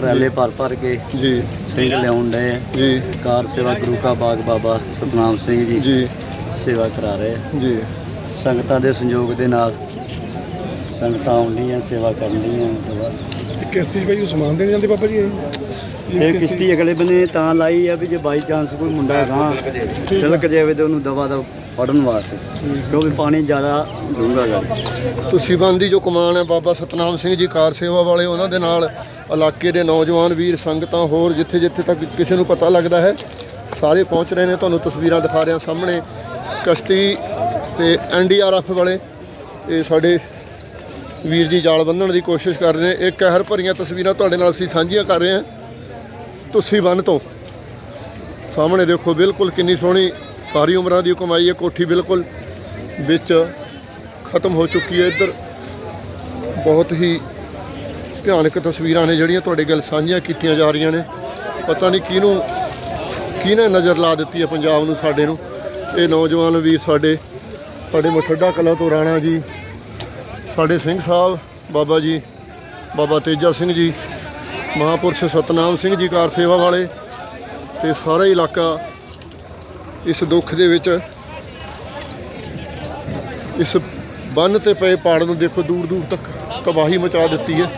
ਟਰਾਲੇ ਭਰ ਭਰ ਕੇ ਜੀ। ਸਿੰਘ ਲਿਆਉਣ ਡਏ ਜੀ। ਕਾਰ ਸੇਵਾ ਗੁਰੂ ਕਾ ਬਾਗ ਬਾਬਾ ਸਤਨਾਮ ਸਿੰਘ ਜੀ ਜੀ। ਸੇਵਾ ਕਰਾ ਰਹੇ ਆ। ਜੀ। ਸੰਗਤਾਂ ਦੇ ਸੰਯੋਗ ਦੇ ਨਾਲ ਸੰਗਤਾਂ ਆਉਂਦੀਆਂ ਸੇਵਾ ਕਰਦੀਆਂ ਮਤਲਬ ਕਿਸ ਚੀਜ਼ ਸਮਾਨ ਦੇਣ ਜਾਂਦੇ ਬਾਬਾ ਜੀ ਇਹ? ਇਹ ਕਿਸ਼ਤੀ ਅਗਲੇ ਬੰਨੇ ਤਾਂ ਲਾਈ ਆ ਵੀ ਜੇ ਬਾਈ ਚਾਂਸ ਕੋਈ ਮੁੰਡਾ ਗਾਂ ਤਿਲਕ ਜਾਵੇ ਤੇ ਉਹਨੂੰ ਦਵਾ ਦਾ। ਫੜਨ ਵਾਸਤੇ। ਕਿਉਂਕਿ ਪਾਣੀ ਜ਼ਿਆਦਾ ਡੂੰਘਾ ਗਾ ਤੁਸੀਂ ਬੰਦੀ ਜੋ ਕਮਾਨ ਹੈ ਬਾਬਾ ਸਤਨਾਮ ਸਿੰਘ ਜੀ ਕਾਰ ਸੇਵਾ ਵਾਲੇ ਉਹਨਾਂ ਦੇ ਨਾਲ ਇਲਾਕੇ ਦੇ ਨੌਜਵਾਨ ਵੀਰ ਸੰਗਤਾਂ ਹੋਰ ਜਿੱਥੇ ਜਿੱਥੇ ਤੱਕ ਕਿਸੇ ਨੂੰ ਪਤਾ ਲੱਗਦਾ ਹੈ ਸਾਰੇ ਪਹੁੰਚ ਰਹੇ ਨੇ। ਤੁਹਾਨੂੰ ਤਸਵੀਰਾਂ ਦਿਖਾ ਰਿਹਾ ਸਾਹਮਣੇ ਕਸ਼ਤੀ ਤੇ ਐਨਡੀਆਰਐਫ ਵਾਲੇ। ਇਹ ਸਾਡੇ ਵੀਰ ਜੀ ਜਾਲ ਬੰਨਣ ਦੀ ਕੋਸ਼ਿਸ਼ ਕਰ ਰਹੇ ਨੇ। ਇਹ ਕਹਿਰ ਭਰੀਆਂ ਤਸਵੀਰਾਂ ਤੁਹਾਡੇ ਨਾਲ ਅਸੀਂ ਸਾਂਝੀਆਂ ਕਰ ਰਹੇ ਹਾਂ। ਤੁਸੀਂ ਬੰਨ ਤੋਂ। ਸਾਹਮਣੇ ਦੇਖੋ ਬਿਲਕੁਲ ਕਿੰਨੀ ਸੋਹਣੀ ਸਾਰੀ ਉਮਰਾਂ ਦੀ ਕਮਾਈ ਹੈ, ਕੋਠੀ ਬਿਲਕੁਲ ਵਿੱਚ ਖਤਮ ਹੋ ਚੁੱਕੀ ਹੈ। ਇੱਧਰ ਬਹੁਤ ਹੀ ਭਿਆਨਕ ਤਸਵੀਰਾਂ ਨੇ ਜਿਹੜੀਆਂ ਤੁਹਾਡੇ ਗੱਲ ਸਾਂਝੀਆਂ ਕੀਤੀਆਂ ਜਾ ਰਹੀਆਂ ਨੇ। ਪਤਾ ਨਹੀਂ ਕਿਹਨੂੰ, ਕਿਹਨੇ ਨਜ਼ਰ ਲਾ ਦਿੱਤੀ ਹੈ ਪੰਜਾਬ ਨੂੰ ਸਾਡੇ ਨੂੰ। ਇਹ ਨੌਜਵਾਨ ਵੀਰ ਸਾਡੇ ਸਾਡੇ ਮਠੱਡਾ ਕਲਾ ਤੋਂ ਰਾਣਾ ਜੀ, ਸਾਡੇ ਸਿੰਘ ਸਾਹਿਬ, ਬਾਬਾ ਜੀ, ਬਾਬਾ ਤੇਜਾ ਸਿੰਘ ਜੀ, ਮਹਾਪੁਰਸ਼ ਸਤਨਾਮ ਸਿੰਘ ਜੀ ਕਾਰ ਸੇਵਾ ਵਾਲੇ ਤੇ ਸਾਰਾ ਇਲਾਕਾ ਇਸ ਦੁੱਖ ਦੇ ਵਿੱਚ ਇਸ ਬੰਨ ਤੇ ਪਏ ਪਾੜ ਨੂੰ ਦੇਖੋ ਦੂਰ ਦੂਰ ਤੱਕ ਤਬਾਹੀ ਮਚਾ ਦਿੱਤੀ ਹੈ।